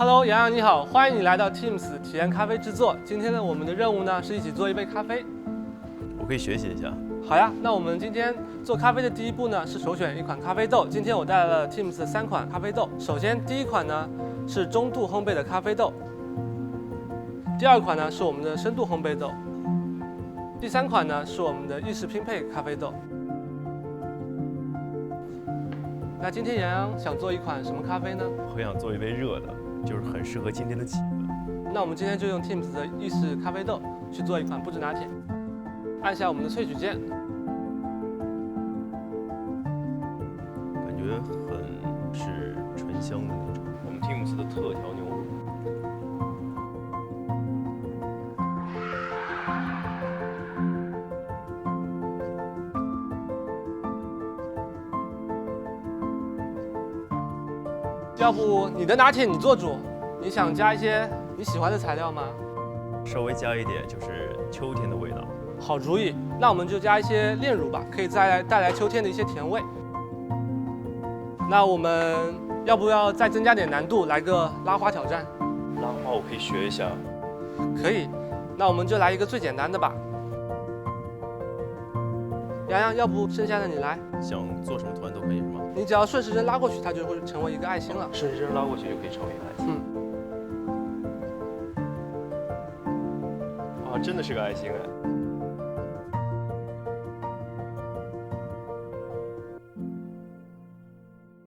Hello，洋洋你好，欢迎你来到 Teams 体验咖啡制作。今天呢，我们的任务呢是一起做一杯咖啡。我可以学习一下。好呀，那我们今天做咖啡的第一步呢是首选一款咖啡豆。今天我带来了 Teams 的三款咖啡豆。首先第一款呢是中度烘焙的咖啡豆，第二款呢是我们的深度烘焙豆，第三款呢是我们的意式拼配咖啡豆。那今天洋洋想做一款什么咖啡呢？我想做一杯热的，就是很适合今天的气氛。那我们今天就用 Teams 的意式咖啡豆去做一款不止拿铁。按下我们的萃取键，感觉很是醇香的那种。我们 Teams 的特调要不你的拿铁你做主，你想加一些你喜欢的材料吗？稍微加一点，就是秋天的味道。好主意，那我们就加一些炼乳吧，可以再来带来秋天的一些甜味。那我们要不要再增加点难度，来个拉花挑战？拉花我可以学一下。可以，那我们就来一个最简单的吧。洋洋，要不剩下的你来？想做什么图案都可以是吗？你只要顺时针拉过去，它就会成为一个爱心了。顺时针拉过去就可以成为一个爱心。嗯。啊，真的是个爱心哎。